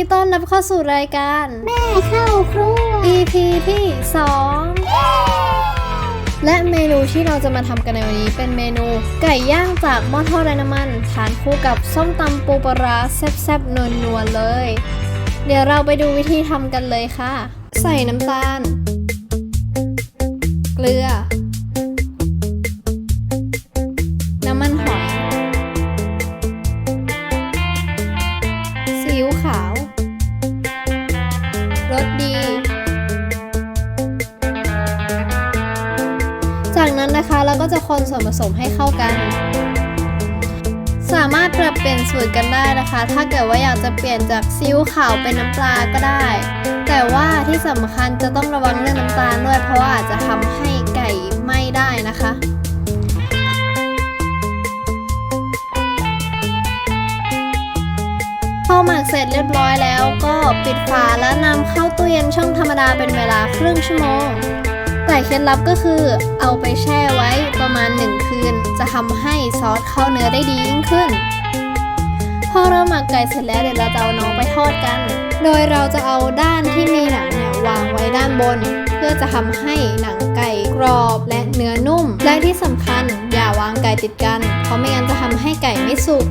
ดีต้อนรับเข้าสู่รายการ แม่เข้าครัว EP ที่ 2 และเมนูที่เราจะมาทำกันในวันนี้เป็นเมนูไก่ย่างจากหม้อทอดไร้น้ำมันทานคู่กับส้มตำปูปลาร้าแซ่บๆนัวๆเลย เดี๋ยวเราไปดูวิธีทำกันเลยค่ะ ใส่น้ำตาล เกลือ วนผสมให้เข้ากัน สามารถปรับเปลี่ยนสูตรกันได้นะคะ ถ้าเกิดว่าอยากจะเปลี่ยนจากซีอิ๊วขาวเป็นน้ำปลาก็ได้ แต่ว่าที่สำคัญจะต้องระวังเรื่องน้ำตาลด้วย เพราะว่าอาจจะทำให้ไก่ไหม้ได้นะคะพอหมักเสร็จเรียบร้อยแล้วก็ปิดฝาแล้วนำเข้าตู้เย็นช่องธรรมดาเป็นเวลาครึ่งชั่วโมง แต่เคล็ดลับก็คือเอาไปแช่ไว้ประมาณ 1 คืน จะทำให้ซอสเข้าเนื้อได้ดียิ่งขึ้น พอเราหมักไก่เสร็จแล้วเดี๋ยวเราจะเอาน้องไปทอดกัน โดยเราจะเอาด้านที่มีหนังเนี่ยวางไว้ด้านบน เพื่อจะทำให้หนังไก่กรอบและเนื้อนุ่ม และที่สำคัญอย่าวางไก่ติดกัน เพราะไม่งั้นจะทำให้ไก่ไม่สุก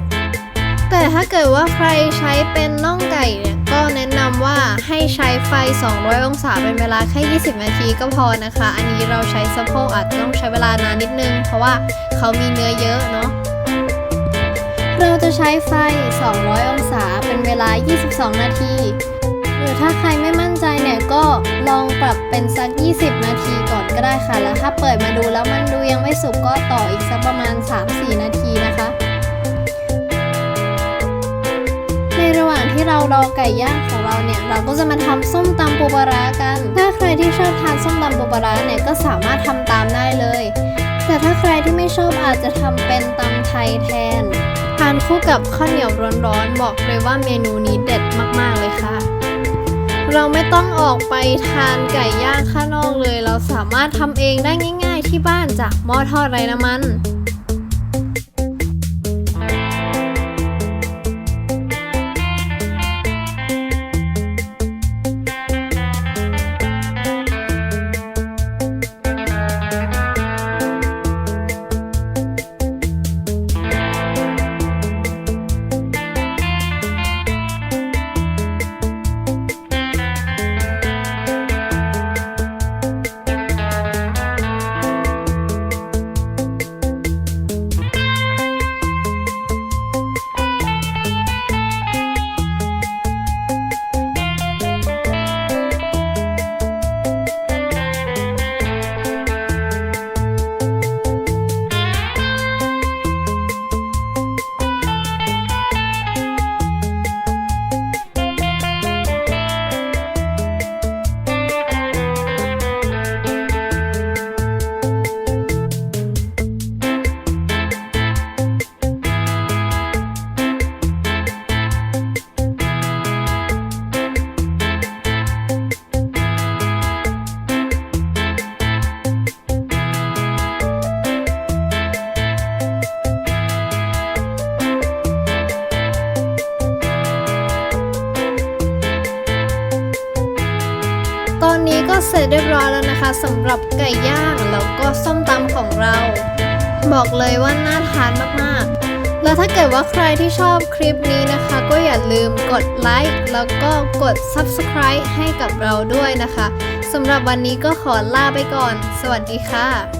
แต่ถ้าเกิดว่าใครใช้เป็นน่องไก่เนี่ยก็แนะนำว่าให้ใช้ไฟ 200 องศาเป็นเวลาแค่ 20 นาทีก็พอนะคะ อันนี้เราใช้สะโพกอาจจะต้องใช้เวลานานนิดนึง เพราะว่าเขามีเนื้อเยอะเนาะเราจะใช้ไฟ 200 องศาเป็นเวลา 22 นาทีหรือถ้าใครไม่มั่นใจเนี่ยก็ลองปรับเป็นสัก 20 นาทีก่อนก็ได้ค่ะ แล้วถ้าเปิดมาดูแล้วมันดูยังไม่สุกก็ต่ออีกสักประมาณ 3-4 นาที ที่เรารอไก่ย่างของเราเนี่ย เราก็จะมาทำส้มตำปูปลาร้ากัน ถ้าใครที่ชอบทานส้มตำปูปลาร้าเนี่ยก็สามารถทำตามได้เลย แต่ถ้าใครที่ไม่ชอบอาจจะทำเป็นตำไทยแทน ทานคู่กับข้าวเหนียวร้อนๆบอกเลยว่าเมนูนี้เด็ดมากๆเลยค่ะ เราไม่ต้องออกไปทานไก่ย่างข้างนอกเลย เราสามารถทำเองได้ง่าย ๆ ที่บ้านจากหม้อทอดไร้น้ำมัน เสร็จเรียบร้อยแล้วนะคะสำหรับไก่ย่างแล้วก็ส้มตำของเรา บอกเลยว่าน่าทานมากๆ แล้วถ้าเกิดว่าใครที่ชอบคลิปนี้นะคะ ก็อย่าลืมกดไลค์แล้วก็กด Subscribe ให้กับเราด้วยนะคะสำหรับวันนี้ก็ขอลาไปก่อน สวัสดีค่ะ